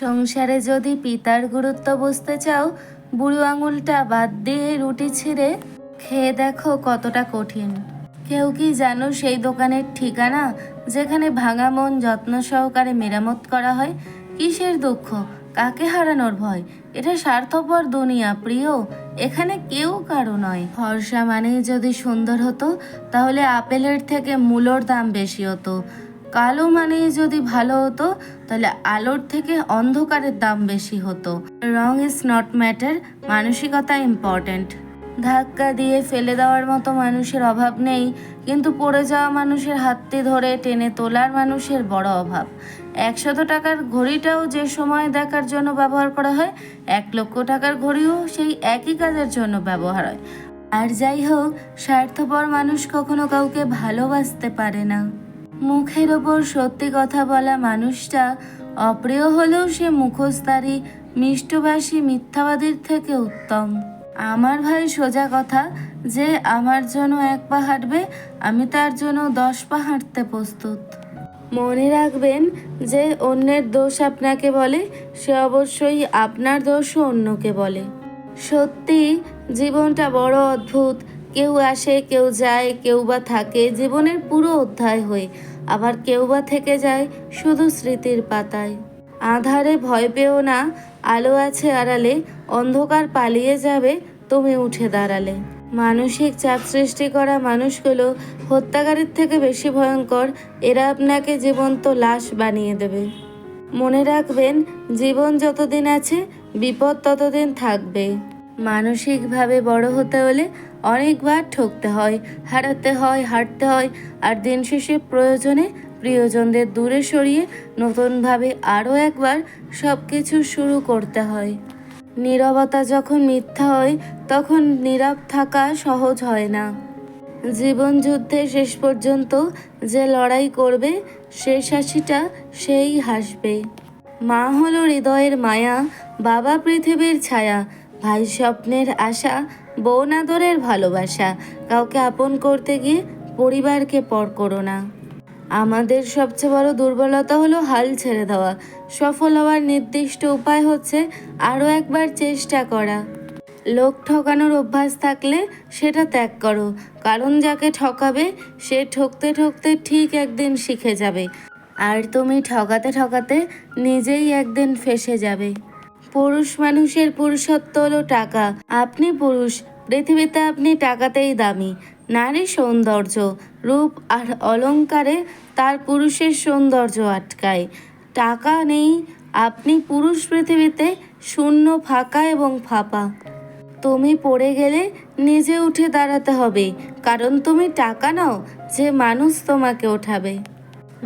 সংসারে যদি পিতার গুরুত্ব বুঝতে চাও, বুড়ো আঙুলটা বাদ দিয়ে রুটি ছিঁড়ে খেয়ে দেখো কতটা কঠিন। কেউ কি জানো সেই দোকানের ঠিকানা, যেখানে ভাঙা মন যত্ন সহকারে মেরামত করা হয়? কিসের দুঃখ? কাকে হারানোর ভয়? এটা স্বার্থপর দুনিয়া, প্রিয়। এখানে কেউ কারও নয়। ফর্সা মানেই যদি সুন্দর হতো, তাহলে আপেলের থেকে মূলোর দাম বেশি হতো। কালো মানেই যদি ভালো হতো, তাহলে আলোর থেকে অন্ধকারের দাম বেশি হতো। রং ইজ নট ম্যাটার মানসিকতা ইম্পর্ট্যান্ট ধাক্কা দিয়ে ফেলে দেওয়ার মতো মানুষের অভাব নেই, কিন্তু পড়ে যাওয়া মানুষের হাতটি ধরে টেনে তোলার মানুষের বড় অভাব। একশত টাকার ঘড়িটাও যে সময় দেখার জন্য ব্যবহার করা হয়, এক লক্ষ টাকার ঘড়িও সেই একই কাজের জন্য ব্যবহার হয়। আর যাই হোক, স্বার্থপর মানুষ কখনো কাউকে ভালোবাসতে পারে না। মুখের ওপর সত্যি কথা বলা মানুষটা অপ্রিয় হলেও সে মুখোশধারী মিষ্টবাসী মিথ্যাবাদীর থেকে উত্তম। আমার ভাই সোজা কথা যে আমার জন্য এক পা হাঁটবে, আমি তার জন্য দশ পা হাঁটতে প্রস্তুত। মনে রাখবেন যে অন্যের দোষ আপনাকে বলে, সে অবশ্যই আপনার দোষও অন্যকে বলে। সত্যি জীবনটা বড় অদ্ভুত কেউ আসে, কেউ যায়, কেউ বা থাকে জীবনের পুরো অধ্যায় হয়ে। আবার কেউ বা থেকে যায় শুধু স্মৃতির পাতায়। আধারে ভয় পেও না, আলো আছে আড়ালে, অন্ধকার পালিয়ে যাবে তুমি উঠে দাঁড়ালে। মানসিক চাপ সৃষ্টি করা মানুষগুলো হত্যাকারীর থেকে বেশি ভয়ঙ্কর, এরা আপনাকে জীবন্ত লাশ বানিয়ে দেবে। মনে রাখবেন, জীবন যতদিন আছে, বিপদ ততদিন থাকবে। মানসিকভাবে বড় হতে হলে অনেকবার ঠকতে হয়, হারাতে হয় হাঁটতে হয়, আর দিন শেষে প্রয়োজনে প্রিয়জনদের দূরে সরিয়ে নতুনভাবে আরও একবার সব কিছু শুরু করতে হয়। নীরবতা যখন মিথ্যা হয়, তখন নীরব থাকা সহজ হয় না। জীবন যুদ্ধে শেষ পর্যন্ত যে লড়াই করবে শেষ হাসিটা সেই হাসবে। মা হলো হৃদয়ের মায়া, বাবা পৃথিবীর ছায়া, ভাই স্বপ্নের আশা বোন আদরের ভালোবাসা। কাউকে আপন করতে গিয়ে পরিবারকে পর করো না। আমাদের সবচেয়ে বড় দুর্বলতা হলো হাল ছেড়ে দেওয়া। সফল হওয়ার নির্দিষ্ট উপায় হচ্ছে আরও একবার চেষ্টা করা। লোক ঠকানোর অভ্যাস থাকলে সেটা ত্যাগ করো। কারণ যাকে ঠকাবে, সে ঠকতে ঠকতে ঠিক একদিন শিখে যাবে। আর তুমি ঠকাতে ঠকাতে নিজেই একদিন ফেসে যাবে। পুরুষ মানুষের পুরুষত্ব হলো টাকা। আপনি পুরুষ, পৃথিবীতে আপনি টাকাতেই দামি। নারী সৌন্দর্য, রূপ আর অলংকারে তার পুরুষের সৌন্দর্য আটকায়। টাকা নেই, আপনি পুরুষ পৃথিবীতে শূন্য, ফাঁকা এবং ফাঁপা। তুমি পড়ে গেলে নিজে উঠে দাঁড়াতে হবে, কারণ তুমি টাকা নাও যে মানুষ তোমাকে ওঠাবে।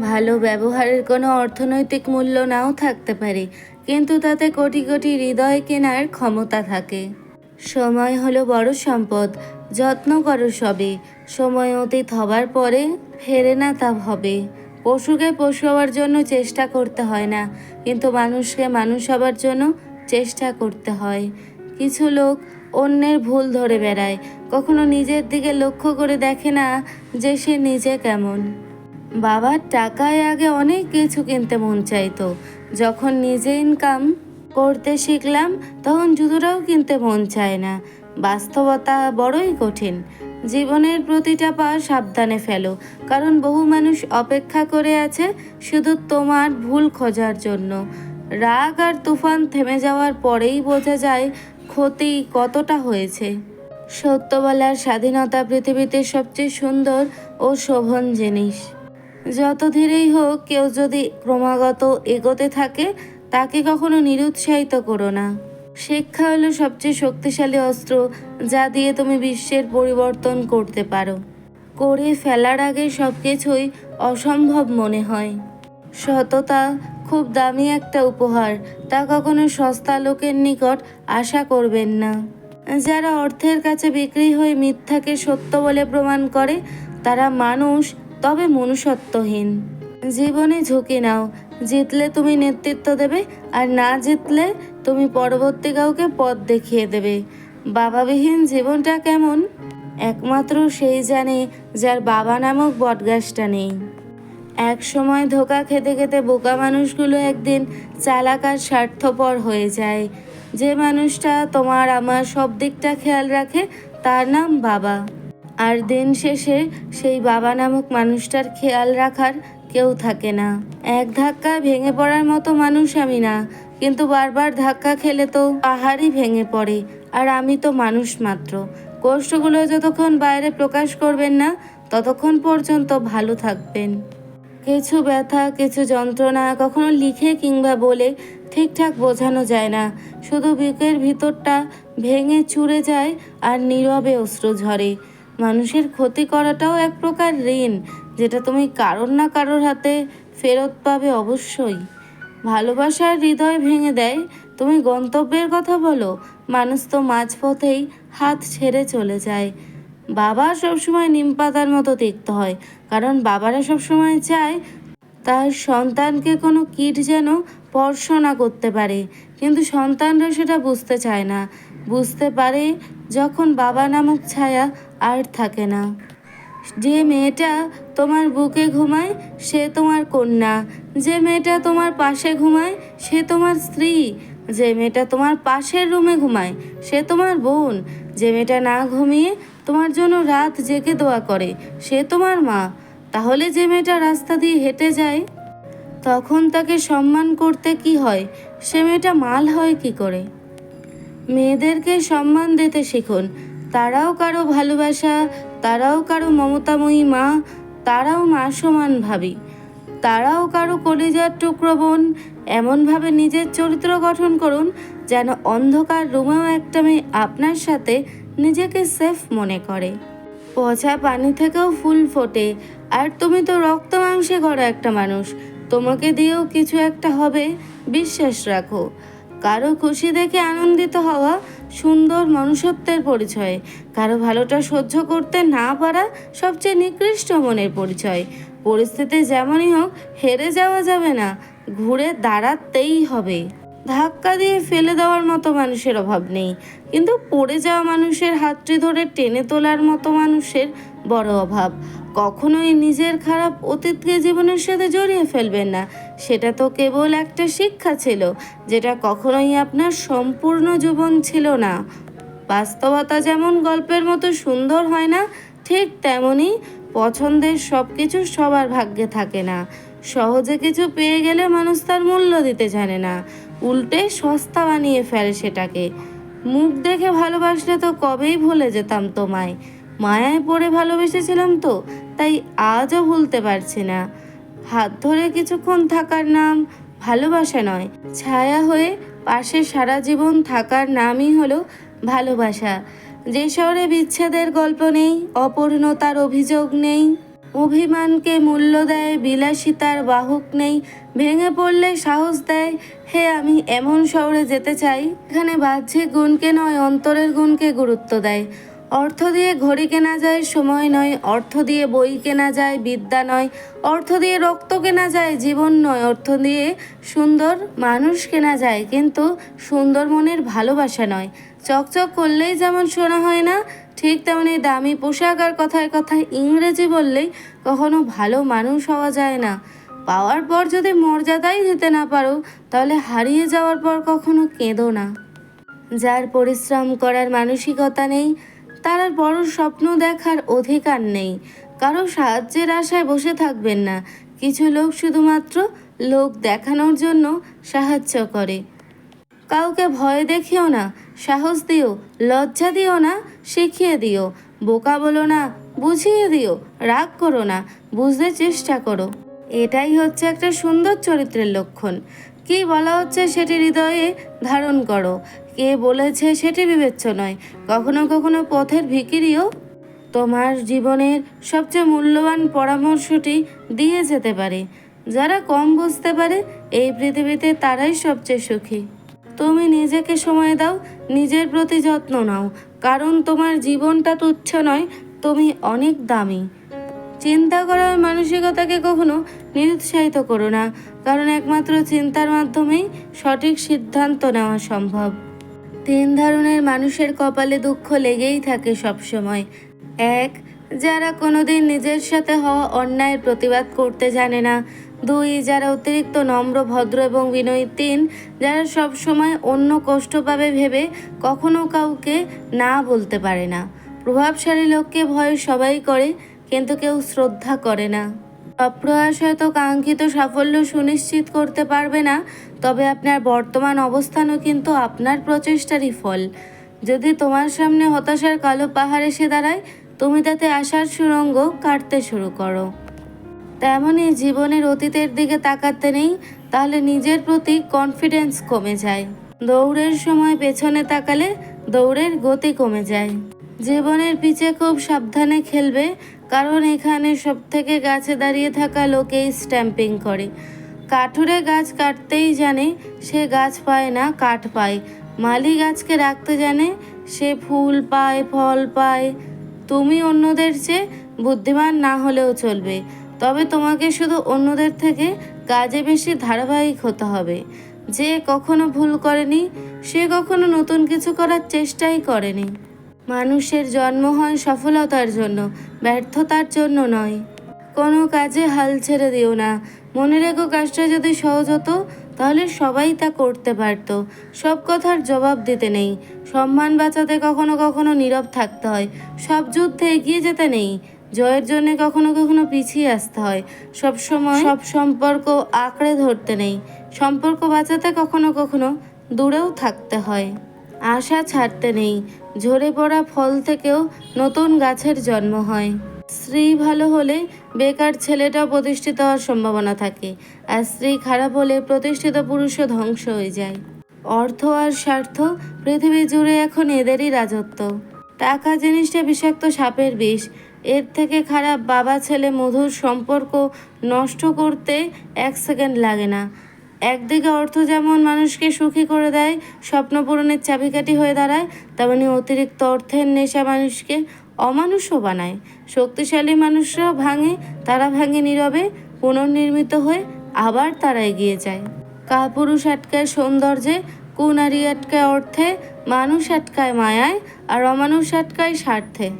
ভালো ব্যবহারের কোনো অর্থনৈতিক মূল্য নাও থাকতে পারে। কিন্তু তাতে কোটি কোটি হৃদয় কেনার ক্ষমতা থাকে। সময় হলো বড় সম্পদ, যত্ন করো সবে। সময় অতীত হবার পরে ফেরে না তা হবে পশুকে পশু হওয়ার জন্য চেষ্টা করতে হয় না, কিন্তু মানুষকে মানুষ হবার জন্য চেষ্টা করতে হয়। কিছু লোক অন্যের ভুল ধরে বেড়ায়, কখনো নিজের দিকে লক্ষ্য করে দেখে না যে সে নিজে কেমন। বাবার টাকায় আগে অনেক কিছু কিনতে মন চাইতো। যখন নিজে ইনকাম করতে শিখলাম, তখন জুতোটাও কিনতে মন চায় না। বাস্তবতা বড়ই কঠিন। জীবনের প্রতিটা পা সাবধানে ফেলো, কারণ বহু মানুষ অপেক্ষা করে আছে শুধু তোমার ভুল খোঁজার জন্য। রাগ আর তুফান থেমে যাওয়ার পরেই বোঝা যায় ক্ষতি কতটা হয়েছে। সত্য বলার স্বাধীনতা পৃথিবীতে সবচেয়ে সুন্দর ও শোভন জিনিস। যত ধীরেই হোক, কেউ যদি ক্রমাগত এগোতে থাকে, তাকে কখনো নিরুৎসাহিত করো না। শিক্ষা হলো সবচেয়ে শক্তিশালী অস্ত্র, যা দিয়ে তুমি বিশ্বের পরিবর্তন করতে পারো। করে ফেলার আগে সব কিছুই অসম্ভব মনে হয়। সততা খুব দামি একটা উপহার, তা কখনো সস্তা লোকের নিকট আশা করবেন না। যারা অর্থের কাছে বিক্রি হয়ে মিথ্যাকে সত্য বলে প্রমাণ করে, তারা মানুষ তবে মনুষ্যত্বহীন। জীবনে ঝুঁকি নাও। জিতলে তুমি নেতৃত্ব দেবে আর না জিতলে তুমি পরবর্তী কাউকে পথ দেখিয়ে দেবে। বাবাবিহীন জীবনটা কেমন? একমাত্র সেই জানে যার বাবা নামক বটগাছটা নেই। এক সময় ধোকা খেতে খেতে বোকা মানুষগুলো একদিন চালাক আর স্বার্থপর হয়ে যায়। যে মানুষটা তোমার আমার সব দিকটা খেয়াল রাখে, তার নাম বাবা। আর দিন শেষে সেই বাবা নামক মানুষটার খেয়াল রাখার কেউ থাকে না। এক ধাক্কা ভেঙে পড়ার মতো মানুষ আমি না, কিন্তু বারবার ধাক্কা খেলে তো পাহাড়ই ভেঙে পড়ে, আর আমি তো মানুষ মাত্র। কষ্টগুলো যতক্ষণ বাইরে প্রকাশ করবেন না, ততক্ষণ পর্যন্ত ভালো থাকবেন। কিছু ব্যথা, কিছু যন্ত্রণা কখনো লিখে কিংবা বলে ঠিকঠাক বোঝানো যায় না। শুধু বুকের ভিতরটা ভেঙে চুরে যায় আর নীরবে অশ্রু ঝরে। মানুষের ক্ষতি করাটাও এক প্রকার ঋণ, যেটা তুমি কারোর না কারোর হাতে ফেরত পাবে অবশ্যই। ভালোবাসার হৃদয় ভেঙে দেয়, তুমি গন্তব্যের কথা বলো, মানুষ তো মাঝপথেই হাত ছেড়ে চলে যায়। বাবা সবসময় নিম পাতার মতো দেখতে হয়, কারণ বাবারা সবসময় চায় তার সন্তানকে কোনো কীট যেন স্পর্শ না করতে পারে, কিন্তু সন্তানরা সেটা বুঝতে চায় না। বুঝতে পারে যখন বাবা নামক ছায়া আর থাকে না। যে মেয়েটা তোমার বুকে ঘুমায়, সে তোমার কন্যা। যে মেয়েটা তোমার পাশে ঘুমায়, সে তোমার স্ত্রী। যে মেয়েটা তোমার পাশের রুমে ঘুমায়, সে তোমার বোন। যে মেয়েটা না ঘুমিয়ে তোমার জন্য রাত জেগে দোয়া করে, সে তোমার মা। তাহলে যে মেয়েটা রাস্তা দিয়ে হেঁটে যায়, তখন তাকে সম্মান করতে কি হয়? সে মেয়েটা মাল হয় কি করে? মেয়েদেরকে সম্মান দিতে শিখুন। তারাও কারও ভালোবাসা, তারাও কারও মমতাময়ী মা, তারাও মা সমান ভাবি। তারাও কারও কলিজার টুকরো বোন, এমনভাবে নিজের চরিত্র গঠন করুন যেন অন্ধকার রুমেও একটা মেয়ে আপনার সাথে নিজেকে সেফ মনে করে। পচা পানি থেকেও ফুল ফোটে, আর তুমি তো রক্ত মাংসে গড়া একটা মানুষ। তোমাকে দিয়েও কিছু একটা হবে, বিশ্বাস রাখো। কারও খুশি দেখে আনন্দিত হওয়া সুন্দর মনুষ্যত্বের পরিচয়। কারও ভালোটা সহ্য করতে না পারা সবচেয়ে নিকৃষ্ট মনের পরিচয়। পরিস্থিতি যেমনই হোক, হেরে যাওয়া যাবে না। ঘুরে দাঁড়াতেই হবে। ধাক্কা দিয়ে ফেলে দেওয়ার মতো মানুষের অভাব নেই। কিন্তু পড়ে যাওয়া মানুষের হাতটি ধরে টেনে তোলার মতো মানুষের বড় অভাব। কখনোই নিজের খারাপ অতীতকে জীবনের সাথে জড়িয়ে ফেলবেন না। সেটা তো কেবল একটা শিক্ষা ছিল, যেটা কখনোই আপনার সম্পূর্ণ জীবন ছিল না। বাস্তবতা যেমন গল্পের মতো সুন্দর হয় না, ঠিক তেমনই পছন্দের সব কিছু সবার ভাগ্যে থাকে না। সহজে কিছু পেয়ে গেলে মানুষ তার মূল্য দিতে জানে না। উল্টে সস্তা বানিয়ে ফেলে সেটাকে। মুখ দেখে ভালোবাসলে তো কবেই ভুলে যেতাম তোমায়। মায়ায় পড়ে ভালোবেসেছিলাম তো, তাই আজও ভুলতে পারছি না। হাত ধরে কিছুক্ষণ থাকার নাম ভালোবাসা নয়, ছায়া হয়ে পাশে সারা জীবন থাকার নামই হলো ভালোবাসা। যে শহরে বিচ্ছেদের গল্প নেই, অপূর্ণতার অভিযোগ নেই, অভিমানকে মূল্য দেয়, বিলাসিতার বাহক নেই, ভেঙে পড়লে সাহস দেয়, হে আমি এমন শহরে যেতে চাই, এখানে বাহ্যিক গুণকে নয়, অন্তরের গুণকে গুরুত্ব দেয়। অর্থ দিয়ে ঘড়ি কেনা যায় সময় নয়, অর্থ দিয়ে বই কেনা যায় বিদ্যা নয়, অর্থ দিয়ে রক্ত কেনা যায় জীবন নয়, অর্থ দিয়ে সুন্দর মানুষ কেনা যায় কিন্তু সুন্দর মনের ভালোবাসা নয়। চকচক করলেই যেমন শোনা হয় না, ঠিক তেমনি দামি পোশাক আর কথায় কথায় ইংরেজি বললেই কখনো ভালো মানুষ হওয়া যায় না। পাওয়ার পর যদি মর্যাদাই দিতে না পারো, তাহলে হারিয়ে যাওয়ার পর কখনো কেঁদো না। যার পরিশ্রম করার মানসিকতা নেই তার আর বড় স্বপ্ন দেখার অধিকার নেই। কারও সাহায্যের আশায় বসে থাকবেন না। কিছু লোক শুধুমাত্র লোক দেখানোর জন্য সাহায্য করে। কাউকে ভয় দেখিও না, সাহস দিও, লজ্জা দিও না, শিখিয়ে দিও। বোকা বলো না, বুঝিয়ে দিও, রাগ করো না, বুঝতে চেষ্টা করো। এটাই হচ্ছে একটা সুন্দর চরিত্রের লক্ষণ। কি বলা হচ্ছে সেটি হৃদয়ে ধারণ করো। কে বলেছে সেটি বিবেচ্য নয়। কখনো কখনো পথের ভিকিরিও তোমার জীবনের সবচেয়ে মূল্যবান পরামর্শটি দিয়ে যেতে পারে। যারা কম বুঝতে পারে, এই পৃথিবীতে তারাই সবচেয়ে সুখী। তুমি নিজেকে সময় দাও, নিজের প্রতি যত্ন নাও, কারণ তোমার জীবনটা তুচ্ছ নয়, তুমি অনেক দামি। চিন্তা করার মানসিকতাকে কখনো নিরুৎসাহিত করো না, কারণ একমাত্র চিন্তার মাধ্যমেই সঠিক সিদ্ধান্ত নেওয়া সম্ভব। তিন ধরনের মানুষের কপালে দুঃখ লেগেই থাকে সবসময়। এক, যারা কোনোদিন নিজের সাথে হওয়া অন্যায়ের প্রতিবাদ করতে জানে না। দুই, যারা অতিরিক্ত নম্র, ভদ্র এবং বিনয়ী। তিন, যারা সব সময় অন্য কষ্ট পাবে ভেবে কখনো কাউকে না বলতে পারে না। প্রভাবশালী লোককে ভয় সবাই করে, কিন্তু কেউ শ্রদ্ধা করে না। অপ্রয়াস হয়তো কাঙ্ক্ষিত সাফল্য সুনিশ্চিত করতে পারবে না তবে আপনার বর্তমান অবস্থানও কিন্তু আপনার প্রচেষ্টারই ফল। যদি তোমার সামনে হতাশার কালো পাহাড় এসে দাঁড়ায়, তুমি তাতে আশার সুরঙ্গ কাটতে শুরু করো। তেমনই জীবনের অতীতের দিকে তাকাতে নেই, তাহলে নিজের প্রতি কনফিডেন্স কমে যায়। দৌড়ের সময় পেছনে তাকালে দৌড়ের গতি কমে যায়। জীবনের পিছে খুব সাবধানে খেলবে, কারণ এখানে সব থেকে গাছে দাঁড়িয়ে থাকা লোকেই স্ট্যাম্পিং করে। কাঠুরে গাছ কাটতেই জানে, সে গাছ পায় না, কাঠ পায়। মালি গাছকে রাখতে জানে, সে ফুল পায়, ফল পায়। তুমি অন্যদের চেয়ে বুদ্ধিমান না হলেও চলবে। তবে তোমাকে শুধু অন্যদের থেকে কাজে বেশি ধারাবাহিক হতে হবে। যে কখনো ভুল করেনি, সে কখনো নতুন কিছু করার চেষ্টাই করেনি। মানুষের জন্ম হয় সফলতার জন্য, ব্যর্থতার জন্য নয়। কোনো কাজে হাল ছেড়ে দিও না। মনে রেখো কাজটা যদি সহজ হতো, তাহলে সবাই তা করতে পারত। সব কথার জবাব দিতে নেই। সম্মান বাঁচাতে কখনো কখনো নীরব থাকতে হয়। সব যুদ্ধে এগিয়ে যেতে নেই। জয়ের জন্য কখনো কখনো পিছিয়ে আসতে হয়। সব সময় সব সম্পর্ক আঁকড়ে ধরতে নেই। সম্পর্ক বাঁচাতে কখনো কখনো দূরেও থাকতে হয়। আশা ছাড়তে নেই। ঝরে পড়া ফল থেকেও নতুন গাছের জন্ম হয়। স্ত্রী ভালো হলে বেকার ছেলেটাও প্রতিষ্ঠিত হওয়ার সম্ভাবনা থাকে, আর স্ত্রী খারাপ হলে প্রতিষ্ঠিত পুরুষও ধ্বংস হয়ে যায়। অর্থ আর স্বার্থ পৃথিবী জুড়ে এখন এদেরই রাজত্ব। টাকা জিনিসটা বিষাক্ত সাপের বিষ। এর থেকে খারাপ বাবা ছেলে মধুর সম্পর্ক নষ্ট করতে এক সেকেন্ড লাগে না। একদিকে অর্থ যেমন মানুষকে সুখী করে দেয় স্বপ্ন পূরণের চাবিকাঠি হয়ে দাঁড়ায়, তেমনি অতিরিক্ত অর্থের নেশা মানুষকে অমানুষও বানায়। শক্তিশালী মানুষরাও ভাঙে, তারা ভাঙে নীরবে, পুনর্নির্মিত হয়ে আবার তারা এগিয়ে যায়। কাপুরুষ আটকায় সৌন্দর্যে, কুনারি আটকায় অর্থে, মানুষ আটকায় মায়ায়, আর অমানুষ আটকায় স্বার্থে।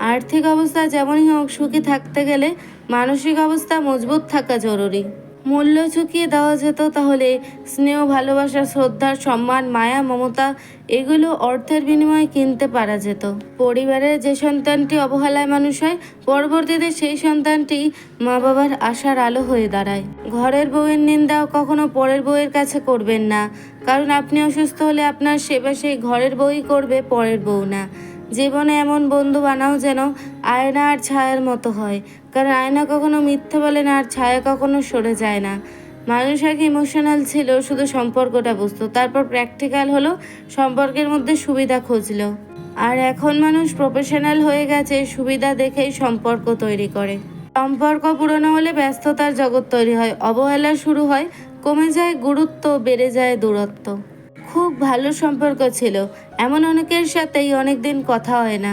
আর্থিক অবস্থা যেমনই হোক, সুখী থাকতে গেলে মানসিক অবস্থা মজবুত থাকা জরুরি। মূল্য চুকিয়ে দেওয়া যেত তাহলে স্নেহ, ভালোবাসা, শ্রদ্ধা, সম্মান, মায়া, মমতা এগুলো অর্থের বিনিময়ে কিনতে পারা যেত। পরিবারের যে সন্তানটি অবহেলায় মানুষ হয়, পরবর্তীতে সেই সন্তানটি মা বাবার আশার আলো হয়ে দাঁড়ায়। ঘরের বউয়ের নিন্দাও কখনো পরের বউয়ের কাছে করবেন না। কারণ আপনি অসুস্থ হলে আপনার সেবা সেই ঘরের বউই করবে, পরের বউ না। জীবনে এমন বন্ধু বানাও যেন আয়না আর ছায়ার মতো হয়। কারণ আয়না কখনো মিথ্যে বলে না, আর ছায়া কখনো সরে যায় না। মানুষ আগে ইমোশনাল ছিল, শুধু সম্পর্কটা বুঝতো। তারপর প্র্যাকটিক্যাল হলো, সম্পর্কের মধ্যে সুবিধা খুঁজলো। আর এখন মানুষ প্রফেশনাল হয়ে গেছে, সুবিধা দেখেই সম্পর্ক তৈরি করে। সম্পর্ক পুরনো হলে ব্যস্ততার জগৎ তৈরি হয়, অবহেলা শুরু হয়, কমে যায় গুরুত্ব, বেড়ে যায় দূরত্ব। খুব ভালো সম্পর্ক ছিল, এমন অনেকের সাথেই অনেক দিন কথা হয় না।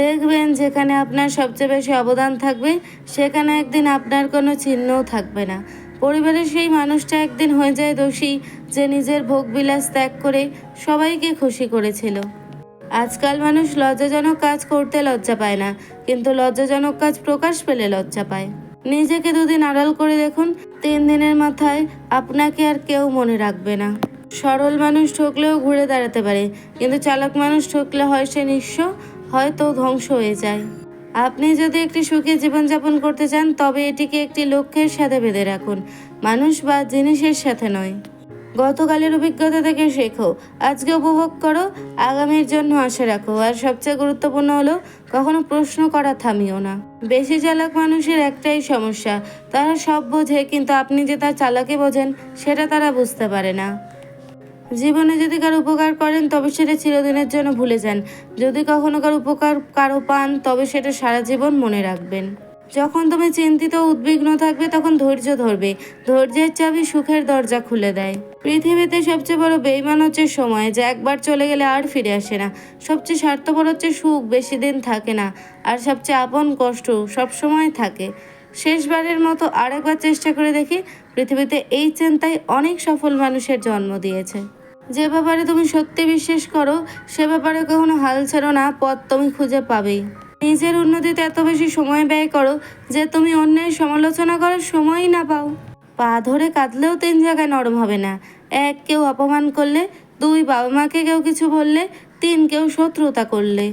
দেখবেন যেখানে আপনার সবচেয়ে বেশি অবদান থাকবে, সেখানে একদিন আপনার কোনো চিহ্নও থাকবে না। পরিবারের সেই মানুষটা একদিন হয়ে যায় দোষী, যে নিজের ভোগবিলাস ত্যাগ করে সবাইকে খুশি করেছিল। আজকাল মানুষ লজ্জাজনক কাজ করতে লজ্জা পায় না, কিন্তু লজ্জাজনক কাজ প্রকাশ পেলে লজ্জা পায়। নিজেকে দুদিন আড়াল করে দেখুন, তিন দিনের মাথায় আপনাকে আর কেউ মনে রাখবে না। সরল মানুষ ঠকলেও ঘুরে দাঁড়াতে পারে, কিন্তু চালাক মানুষ ঠকলে হয় সে নিঃস্ব হয়তো ধ্বংস হয়ে যায়। আপনি যদি একটি সুখী জীবনযাপন করতে চান, তবে এটিকে একটি লক্ষ্যের সাথে বেঁধে রাখুন। মানুষ বা জিনিসের সাথে নয়। গতকালের অভিজ্ঞতা থেকে শেখো। আজকে উপভোগ করো, আগামীর জন্য আশা রাখো। আর সবচেয়ে গুরুত্বপূর্ণ হলো, কখনো প্রশ্ন করা থামিও না। বেশি চালাক মানুষের একটাই সমস্যা, তারা সব বোঝে, কিন্তু আপনি যে তার চালাকে বোঝেন, সেটা তারা বুঝতে পারে না। জীবনে যদি কারও উপকার করেন, তবে সেটা চিরদিনের জন্য ভুলে যান। যদি কখনো কারও উপকার কারও পান, তবে সেটা সারা জীবন মনে রাখবেন। যখন তুমি চিন্তিত, উদ্বিগ্ন থাকবে, তখন ধৈর্য ধরবে। ধৈর্যের চাবি সুখের দরজা খুলে দেয়। পৃথিবীতে সবচেয়ে বড় বেইমান হচ্ছে সময়, যা একবার চলে গেলে আর ফিরে আসে না। সবচেয়ে স্বার্থপর হচ্ছে সুখ, বেশি দিন থাকে না। আর সবচেয়ে আপন কষ্ট সব সময় থাকে। শেষবারের মতো আরেকবার চেষ্টা করে দেখি, পৃথিবীতে এই চিন্তায় অনেক সফল মানুষের জন্ম দিয়েছে। যে ব্যাপারে তুমি সত্যি বিশ্বাস করো, সে ব্যাপারে কখনো হাল ছাড়ো না, পথ তুমি খুঁজে পাবেই নিজের উন্নতিতে এত বেশি সময় ব্যয় করো যে তুমি অন্যের সমালোচনা করার সময়ই না পাও। পা ধরে কাঁদলেও তিন জায়গায় নরম হবে না। এক, কেউ অপমান করলে। দুই, বাবা মাকে কেউ কিছু বললে। তিন, কেউ শত্রুতা করলে।